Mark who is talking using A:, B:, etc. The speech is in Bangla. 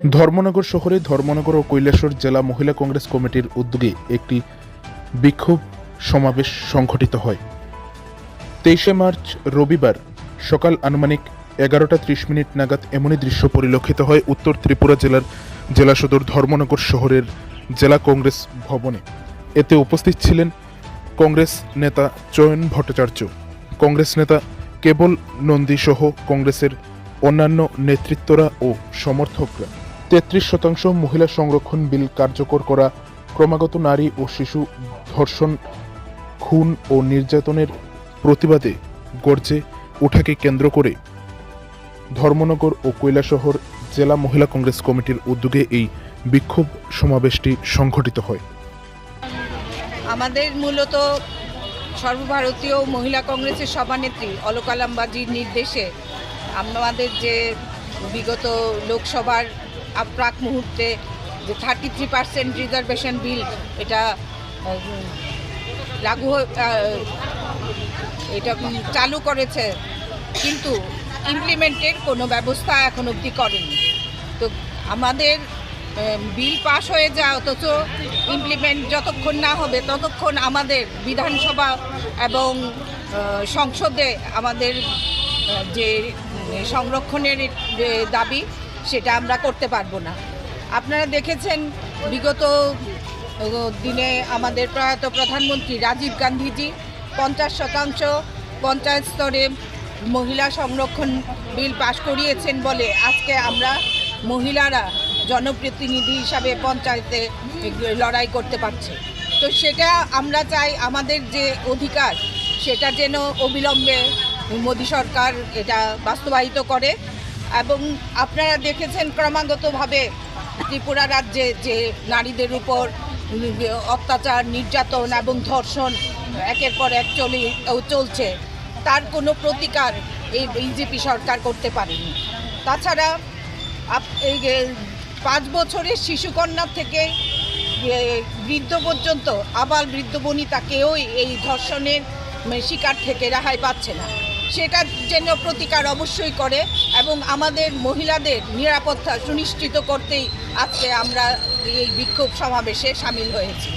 A: ধর্মনগর শহরে ধর্মনগর ও কৈলাসর জেলা মহিলা কংগ্রেস কমিটির উদ্যোগে একটি বিক্ষোভ সমাবেশ সংঘটিত হয়। তেইশে মার্চ রবিবার সকাল আনুমানিক এগারোটা ত্রিশ মিনিট নাগাদ এমনই দৃশ্য পরিলক্ষিত হয় উত্তর ত্রিপুরা জেলার জেলা সদর ধর্মনগর শহরের জেলা কংগ্রেস ভবনে। এতে উপস্থিত ছিলেন কংগ্রেস নেতা চয়ন ভট্টাচার্য, কংগ্রেস নেতা কেবল নন্দী সহ কংগ্রেসের অন্যান্য নেতৃত্বরা ও সমর্থকরা। তেত্রিশ শতাংশ মহিলা সংরক্ষণ বিল কার্যকর করা, ক্রমাগত নারী ও শিশু ধর্ষণ, খুন ও নির্যাতনের প্রতিবাদে গর্জে ওঠাকে কেন্দ্র করে ধর্মনগর ও কৈলাসহর জেলা মহিলা কংগ্রেস কমিটির উদ্যোগে এই বিক্ষোভ সমাবেশটি সংঘটিত হয়।
B: আমাদের মূলত সর্বভারতীয় মহিলা কংগ্রেসের সভানেত্রী অলকালাম্বাজির নির্দেশে আমাদের যে বিগত লোকসভার প্রাক মুহূর্তে যে thirty three percent reservation bill এটা লাগু এটা চালু করেছে, কিন্তু ইমপ্লিমেন্টের কোনো ব্যবস্থা এখন অবধি করেনি। তো আমাদের বিল পাশ হয়ে যায় অথচ ইমপ্লিমেন্ট যতক্ষণ না হবে, ততক্ষণ আমাদের বিধানসভা এবং সংসদে আমাদের যে সংরক্ষণের দাবি সেটা আমরা করতে পারব না। আপনারা দেখেছেন, বিগত দিনে আমাদের প্রয়াত প্রধানমন্ত্রী রাজীব গান্ধীজি পঞ্চাশ শতাংশ পঞ্চায়েত স্তরে মহিলা সংরক্ষণ বিল পাশ করিয়েছেন বলে আজকে আমরা মহিলারা জনপ্রতিনিধি হিসাবে পঞ্চায়েতে লড়াই করতে পারছি। তো সেটা আমরা চাই আমাদের যে অধিকার, সেটা যেন অবিলম্বে মোদী সরকার এটা বাস্তবায়িত করে। এবং আপনারা দেখেছেন ক্রমাগতভাবে ত্রিপুরা রাজ্যে যে নারীদের উপর অত্যাচার, নির্যাতন এবং ধর্ষণ একের পর এক চলে, চলছে, তার কোনো প্রতিকার এই বিজেপি সরকার করতে পারেনি। তাছাড়া এই পাঁচ বছরের শিশুকন্যা থেকে বৃদ্ধ পর্যন্ত আবার বৃদ্ধ কেউই এই ধর্ষণের শিকার থেকে রেহাই পাচ্ছে না। সেটা জন্য প্রতিকার অবশ্যই করে এবং আমাদের মহিলাদের নিরাপত্তা সুনিশ্চিত করতেই আজকে আমরা এই বিক্ষোভ সমাবেশে সামিল হয়েছি।